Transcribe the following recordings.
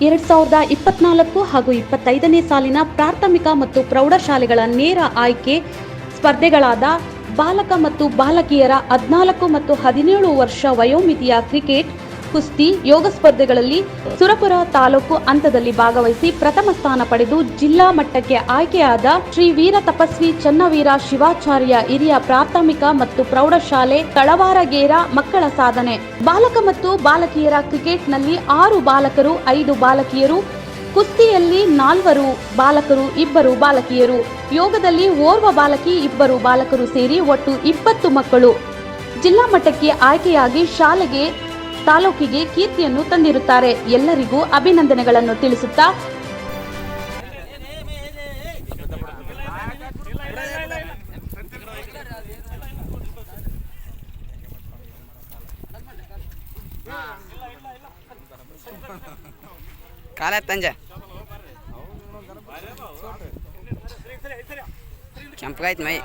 ಎರಡ್ ಸಾವಿರದ ಇಪ್ಪತ್ನಾಲ್ಕು ಹಾಗೂ ಇಪ್ಪತ್ತೈದನೇ ಸಾಲಿನ ಪ್ರಾಥಮಿಕ ಮತ್ತು ಪ್ರೌಢಶಾಲೆಗಳ ನೇರ ಆಯ್ಕೆ ಸ್ಪರ್ಧೆಗಳಾದ ಬಾಲಕ ಮತ್ತು ಬಾಲಕಿಯರ ಹದಿನಾಲ್ಕು ಮತ್ತು ಹದಿನೇಳು ವರ್ಷ ವಯೋಮಿತಿಯ ಕ್ರಿಕೆಟ್ ಕುಸ್ತಿ, ಯೋಗ ಸ್ಪರ್ಧೆಗಳಲ್ಲಿ ಸುರಪುರ ತಾಲೂಕು ಹಂತದಲ್ಲಿ ಭಾಗವಹಿಸಿ ಪ್ರಥಮ ಸ್ಥಾನ ಪಡೆದು ಜಿಲ್ಲಾ ಮಟ್ಟಕ್ಕೆ ಆಯ್ಕೆಯಾದ ಶ್ರೀ ವೀರ ತಪಸ್ವಿ ಚನ್ನವೀರ ಶಿವಾಚಾರ್ಯ ಹಿರಿಯ ಪ್ರಾಥಮಿಕ ಮತ್ತು ಪ್ರೌಢಶಾಲೆ ತಳವಾರಗೇರ ಮಕ್ಕಳ ಸಾಧನೆ. ಬಾಲಕ ಮತ್ತು ಬಾಲಕಿಯರ ಕ್ರಿಕೆಟ್ನಲ್ಲಿ ಆರು ಬಾಲಕರು, ಐದು ಬಾಲಕಿಯರು, ಕುಸ್ತಿಯಲ್ಲಿ ನಾಲ್ವರು ಬಾಲಕರು, ಇಬ್ಬರು ಬಾಲಕಿಯರು. ಯೋಗದಲ್ಲಿ ಓರ್ವ ಬಾಲಕಿ, ಇಬ್ಬರು ಬಾಲಕರು ಸೇರಿ ಒಟ್ಟು ಇಪ್ಪತ್ತು ಮಕ್ಕಳು. ಜಿಲ್ಲಾ ಮಟ್ಟಕ್ಕೆ ಆಯ್ಕೆಯಾಗಿ ಶಾಲೆಗೆ ತಾಲೂಕಿಗೆ ಕೀರ್ತಿಯನ್ನು ತಂದಿರುತ್ತಾರೆ. ಎಲ್ಲರಿಗೂ ಅಭಿನಂದನೆಗಳನ್ನು ತಿಳಿಸುತ್ತಾ ಕಾಲ ತಂಜ. ಕೆಂಪಗಾಯ್ತು ಮೈ.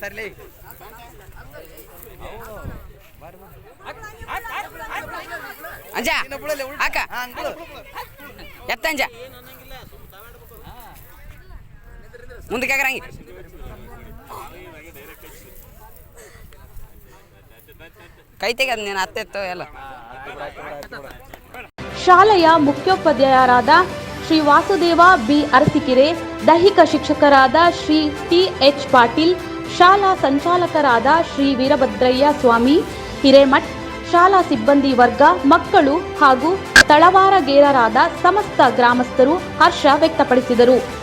ಸರ್ಲಿ ಅಂಜ ಹಾಕ. ಎತ್ತಂಜ ಮುಂದಕ್ಕೆ ಹಾಕ್ರಂಗಿ ಕೈ ತೆಗೆದ್ ನೀನು ಅತ್ತೆತ್ತು ಎಲ್ಲ. ಶಾಲೆಯ ಮುಖ್ಯೋಪಾಧ್ಯಾಯರಾದ ಶ್ರೀ ವಾಸುದೇವ ಬಿ. ಅರಸಿಕೆರೆ, ದೈಹಿಕ ಶಿಕ್ಷಕರಾದ ಶ್ರೀ ಟಿ. ಎಚ್. ಪಾಟೀಲ್, ಶಾಲಾ ಸಂಚಾಲಕರಾದ ಶ್ರೀ ವೀರಭದ್ರಯ್ಯ ಸ್ವಾಮಿ, ಹಿರೇಮಠ್, ಶಾಲಾ ಸಿಬ್ಬಂದಿ ವರ್ಗ, ಮಕ್ಕಳು ಹಾಗೂ ತಳವಾರಗೇರರಾದ ಸಮಸ್ತ ಗ್ರಾಮಸ್ಥರು ಹರ್ಷ ವ್ಯಕ್ತಪಡಿಸಿದರು.